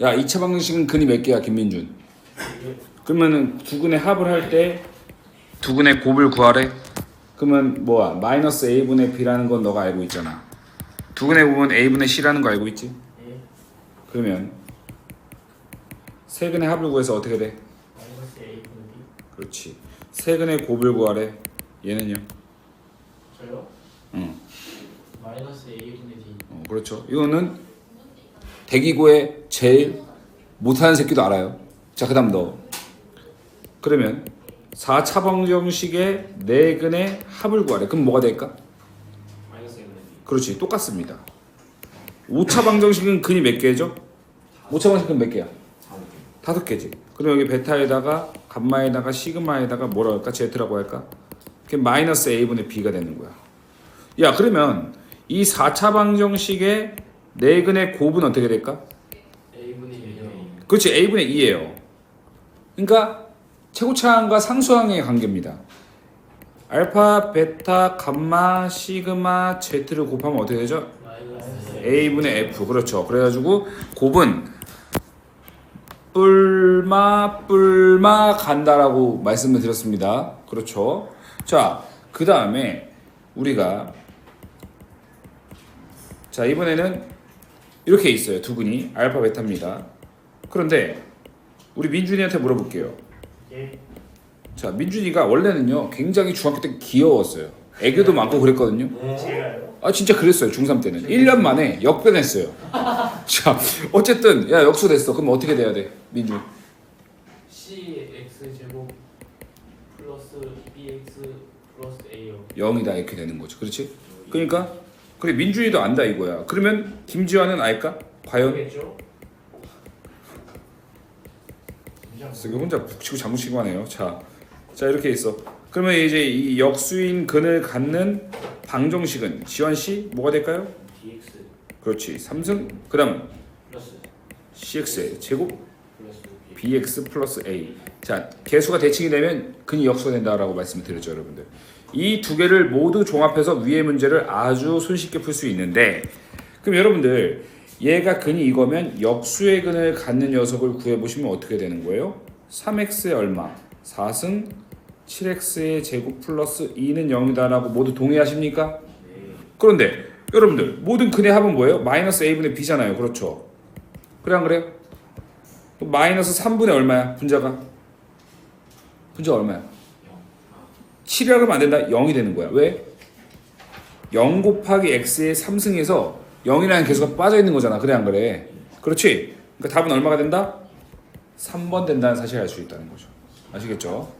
야 2차 방정식은 근이 몇 개야 김민준? 그러면은 두 근의 합을 할 때 두 근의 곱을 구하래. 그러면 뭐야 마이너스 a분의 b라는 건 너가 알고 있잖아. 두 근의 곱은 a분의 c라는 거 알고 있지? 예. 그러면 세 근의 합을 구해서 어떻게 돼? 마이너스 A 분의 B. 그렇지. 세 근의 곱을 구하래. 얘는요? 저요? 응. 마이너스 A 분의 D. 어, 그렇죠. 이거는 대기고에 제일 못하는 새끼도 알아요. 자, 그 다음 너. 그러면 4차 방정식의 네 근의 합을 구하래. 그럼 뭐가 될까? 그렇지. 똑같습니다. 5차 방정식은 근이 몇 개죠? 5차 방정식은 몇 개야? 다섯 개지. 그럼 여기 베타에다가 감마에다가 시그마에다가 뭐라 할까? 제트라고 할까? 그게 마이너스 a분의 b가 되는 거야. 야 그러면 이 4차 방정식의 네 근의 곱은 어떻게 될까? A 분의 2요. 그렇지 a분의 2예요. 그러니까 최고차항과 상수항의 관계입니다. 알파, 베타, 감마, 시그마, 제트를 곱하면 어떻게 되죠? a분의 f 그렇죠. 그래가지고 곱은 뿔마 뿔마 간다라고 말씀을 드렸습니다. 그렇죠. 자, 그 다음에 우리가 자 이번에는 이렇게 있어요. 두 근이 알파 베타입니다. 그런데 우리 민준이한테 물어볼게요. 예. 자, 민준이가 원래는요 굉장히 중학교 때 귀여웠어요. 애교도 많고 그랬거든요. 제가요? 아 진짜 그랬어요 중3 때는 1년 만에 역변했어요 자 어쨌든 야 역수됐어 그럼 어떻게 돼야 돼 민주 C X 제곱 플러스 BX 플러스 A요. 0이다 이렇게 되는 거죠 그렇지 그러니까 그래 민준이도 안다 이거야. 그러면 김지환은 알까? 과연? 겠죠. 쓰기 혼자 북치고 장구치고 하네요. 자, 자 이렇게 있어. 그러면 이제 이 역수인 근을 갖는 방정식은 지환 씨 뭐가 될까요? DX 그렇지. 3승? 그 다음 플러스. CX의 제곱? 플러스. Bx 플러스 a. 자, 개수가 대칭이 되면 근이 역수가 된다라고 말씀을 드렸죠, 여러분들. 이 두 개를 모두 종합해서 위의 문제를 아주 손쉽게 풀 수 있는데, 그럼 여러분들 얘가 근이 이거면 역수의 근을 갖는 녀석을 구해 보시면 어떻게 되는 거예요? 3x의 얼마? 4승 7x의 제곱 플러스 2는 0이다라고 모두 동의하십니까? 그런데 여러분들 모든 근의 합은 뭐예요? 마이너스 a분의 b잖아요, 그렇죠? 그래 안 그래요? 마이너스 3분의 얼마야? 분자가? 분자가 얼마야? 7이라고 하면 안 된다. 0이 되는 거야. 왜? 0 곱하기 x의 3승에서 0이라는 개수가 빠져 있는 거잖아. 그래 안 그래? 그렇지? 그러니까 답은 얼마가 된다? 3번 된다는 사실을 알 수 있다는 거죠. 아시겠죠?